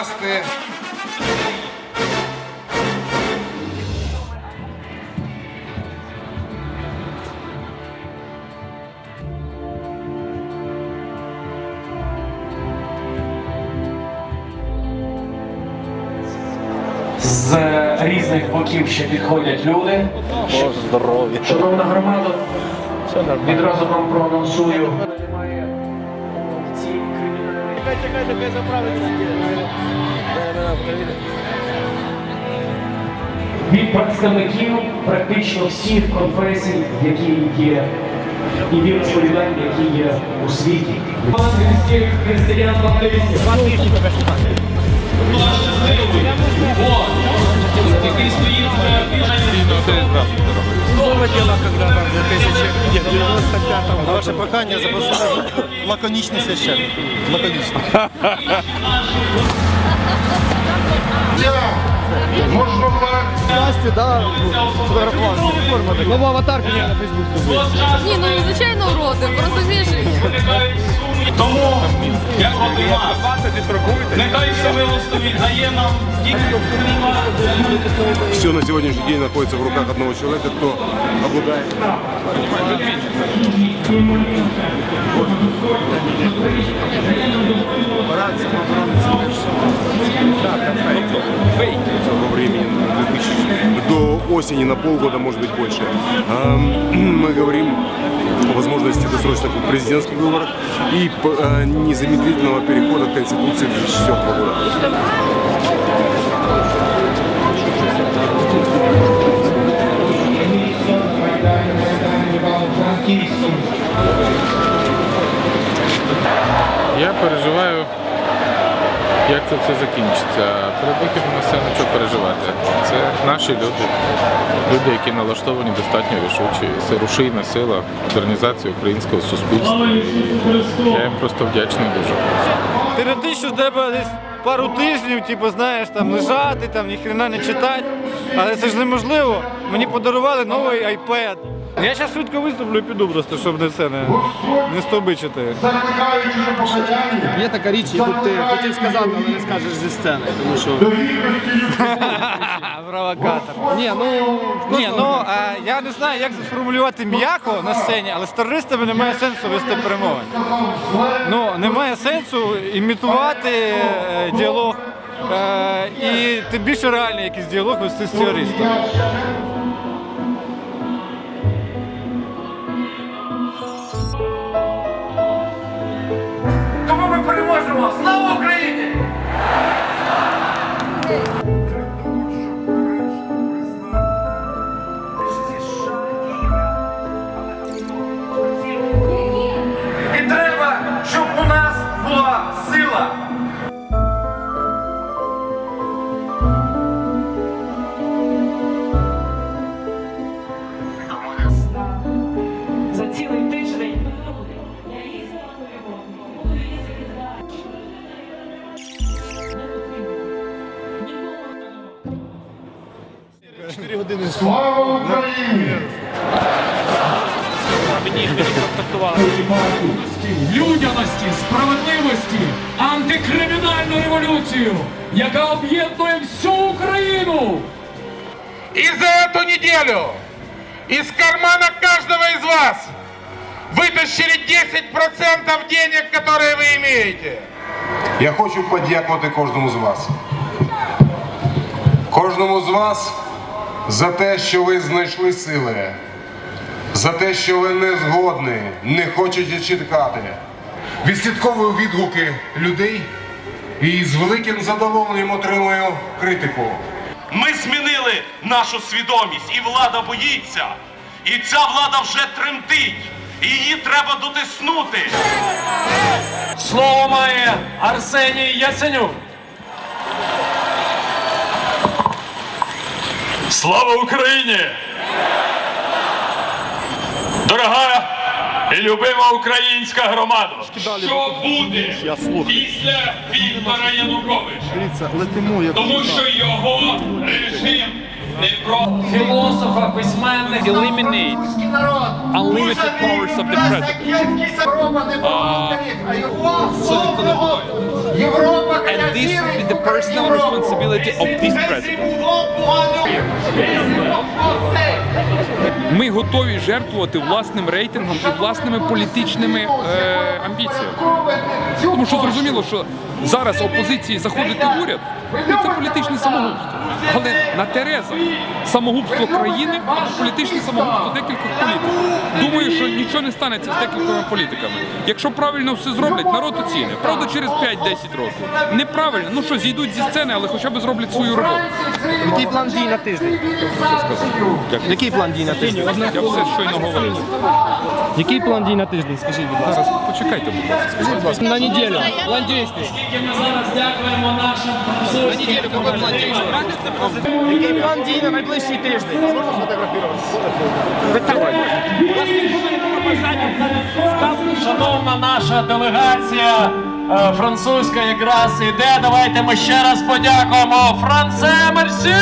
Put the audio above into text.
покласти. З різних боків ще підходять люди. Здоров'я. Шановна громада, відразу вам проанонсую. Немає в цій від представників практично всіх конфесій, які є, і віросповідань, які є у світі. Християн баптистів. Слово 2095 На ваше прохання запросили лаконічний священник. Лаконічний. Насті, да, фотографував. Форма Нову аватарку я на Фейсбук зробив. Ні, ну звичайно уроди, просто смішні. Тому, як родина, нехай Всемилостивий дає нам Все на сегодняшний день находится в руках одного человека, кто обладает во осени на полгода, может быть, больше. Мы говорим о возможности досрочных президентских выборов и а, незамедлительного перехода к Конституции 2004 года. Я переживаю, як це все закінчиться. Вихідом на сцену що переживати. Це наші люди, люди, які налаштовані достатньо рішучі. Це рушійна сила модернізації українського суспільства. Я їм просто вдячний дуже. Теоретично треба десь пару тижнів, типу, знаєш, там лежати, там ніхрена не читати. Але це ж неможливо. Мені подарували новий iPad. Я зараз швидко виступлю і піду просто, щоб не це не, не покаяння. Є така річ, яку ти хотів сказати, але не скажеш зі сцени, тому що Провокатор. ні, ну Ні, ну а, я не знаю, як сформулювати м'яко на сцені, але з терористами немає сенсу вести перемовини. Ну, немає сенсу імітувати е, діалог е, і тим більше реальний якийсь діалог вести з терористами. Слава Україні! людяності, справедливості, антикримінальну революцію, яка об'єднує всю Україну. И за эту неделю из кармана каждого из вас вытащили 10% денег, которые вы имеете. Я хочу подякувати кожному з вас. Кожному з вас за те, що ви знайшли сили, за те, що ви не згодні, не хочете чекати. Відслідковую відгуки людей і з великим задоволенням отримую критику. Ми змінили нашу свідомість, і влада боїться. І ця влада вже тремтить. І її треба дотиснути. Слово має Арсеній Яценюк. Слава Україні! Дорога і любима українська громада! Що буде після Віктора Януковича? Тому що його режим філософа, письменника. eliminate unlimited powers of the president. And this will be the personal responsibility of this president. Ми готові жертвувати власним рейтингом і власними політичними е, амбіціями. Тому що зрозуміло, що зараз опозиції заходити в уряд ну, це політичне самогубство. Але на Терезах самогубство країни політичне самогубство декількох політиків. Думаю, що нічого не станеться з декількома політиками. Якщо правильно все зроблять, народ оціне. Правда, через 5-10 років. Неправильно, ну що, зійдуть зі сцени, але хоча б зроблять свою роботу. Який план дій на тиждень? Який план дій на тиждень? Я все щойно говорив. Який план дій на тиждень? Скажіть, будь ласка. Зараз почекайте, будь ласка. Скажіть, будь ласка. На неділю. План дій. Скільки ми зараз дякуємо нашим французьким Який план дій на найближчий тиждень? Можна сфотографувати? Шановна наша делегація е, французька якраз іде. Давайте ми ще раз подякуємо. Франце Мерсі!